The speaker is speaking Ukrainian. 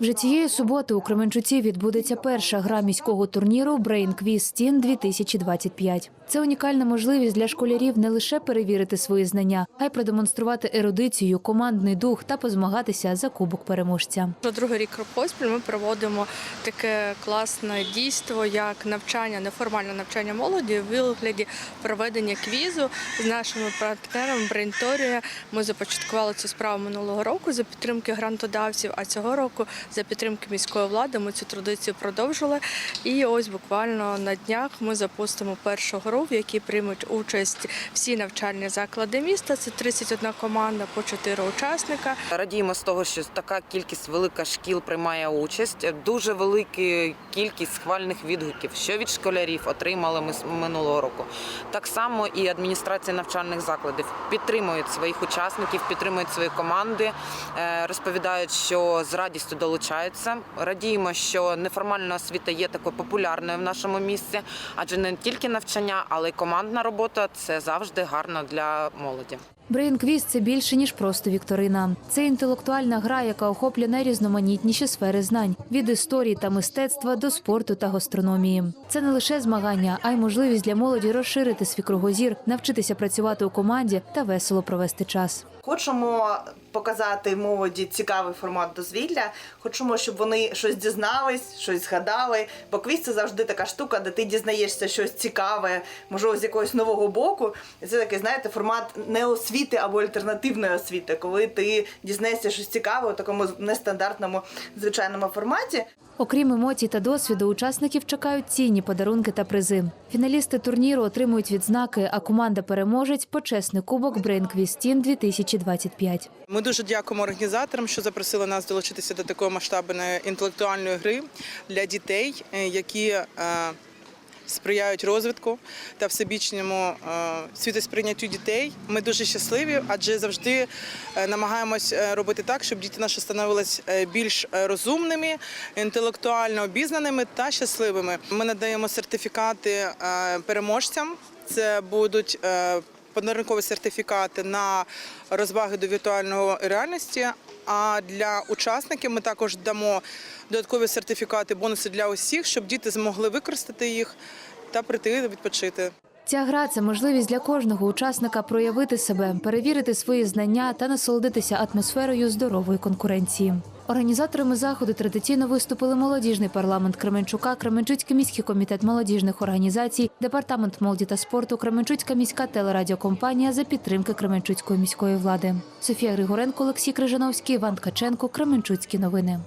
Вже цієї суботи у Кременчуці відбудеться перша гра міського турніру Quiz Teen 2025. Це унікальна можливість для школярів не лише перевірити свої знання, а й продемонструвати ерудицію, командний дух та позмагатися за кубок переможця. Вже другий рік поспіль ми проводимо таке класне дійство, як навчання, неформальне навчання молоді у вигляді проведення квізу з нашими партнерами Брейнторія. Ми започаткували цю справу минулого року за підтримки грантодавців. А цього року за підтримки міської влади ми цю традицію продовжили. І ось буквально на днях ми запустимо першу гру, в якій приймуть участь всі навчальні заклади міста. Це 31 команда по 4 учасника. Радіємо з того, що така кількість велика шкіл приймає участь. Дуже велика кількість схвальних відгуків, що від школярів отримали ми минулого року. Так само і адміністрація навчальних закладів підтримують своїх учасників, підтримують свої команди, е, розповідають, що з радістю долучаються. Радіємо, що неформальна освіта є такою популярною в нашому місці, адже не тільки навчання, але й командна робота це завжди гарно для молоді. Quiz – це більше ніж просто вікторина. Це інтелектуальна гра, яка охоплює найрізноманітніші сфери знань від історії та мистецтва до спорту та гастрономії. Це не лише змагання, а й можливість для молоді розширити свій кругозір, навчитися працювати у команді та весело провести час. Хочемо показати молоді цікавий формат дозвілля. Хочемо, щоб вони щось дізнались, щось згадали. Бо квіз це завжди така штука, де ти дізнаєшся щось цікаве, можливо, з якогось нового боку. Це такий, знаєте, формат не освіти або альтернативної освіти, коли ти дізнаєшся щось цікаве у такому нестандартному звичайному форматі. Окрім емоцій та досвіду, учасників чекають цінні подарунки та призи. Фіналісти турніру отримують відзнаки, а команда переможець почесний кубок Teen 2025. Ми дуже дякуємо організаторам, що запросили нас долучитися до такої масштабної інтелектуальної гри для дітей, е, які е, сприяють розвитку та всебічному е, світосприйняттю дітей. Ми дуже щасливі, адже завжди е, намагаємось е, робити так, щоб діти наші становились більш розумними, інтелектуально обізнаними та щасливими. Ми надаємо сертифікати переможцям. Це будуть подарункові сертифікати на розваги до віртуальної реальності. А для учасників ми також дамо додаткові сертифікати, бонуси для усіх, щоб діти змогли використати їх та прийти відпочити. Ця гра це можливість для кожного учасника проявити себе, перевірити свої знання та насолодитися атмосферою здорової конкуренції. Організаторами заходу традиційно виступили молодіжний парламент Кременчука, Кременчуцький міський комітет молодіжних організацій, департамент молоді та спорту, Кременчуцька міська телерадіокомпанія за підтримки Кременчуцької міської влади. Софія Григоренко, Олексій Крижановський, Іван Ткаченко, Кременчуцькі новини.